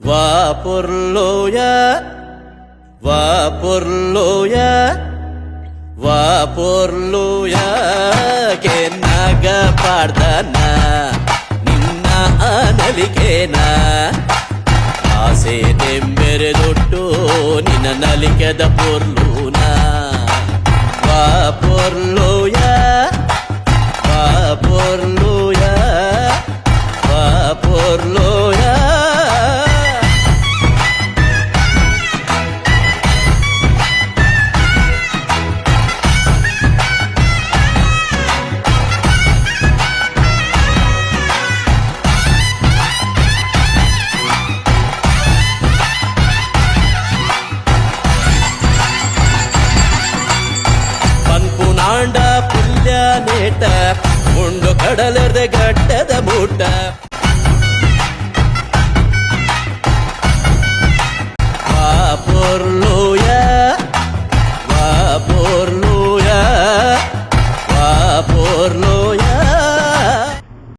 ವಾಪುರ್ಲೋಯ ವಾಪುರ್ಲೋಯ ವಾಪುರ್ಲೋಯ ಕೆನ್ನಾಗ ಪಾಡ್ದನ ನಿನ್ನ ನಲಿಕೆನ ಆಸೆ ತೆಂಬೆರೆದೊಟ್ಟು ನಿನ್ನ ನಲಿಕೆದ ಪೊರ್ಲೂನ ಪನ್ಪುನಾಂಡ ಪುಲ್ಯ ನೇಟ ಮುಂಡು ಕಡಲದ ಗಡ್ಡದ ಮೂಟ ವಾಪುರ್ಲೂಯ ವಾಪುರ್ಲೂಯ ವಾಪುರ್ಲೂಯ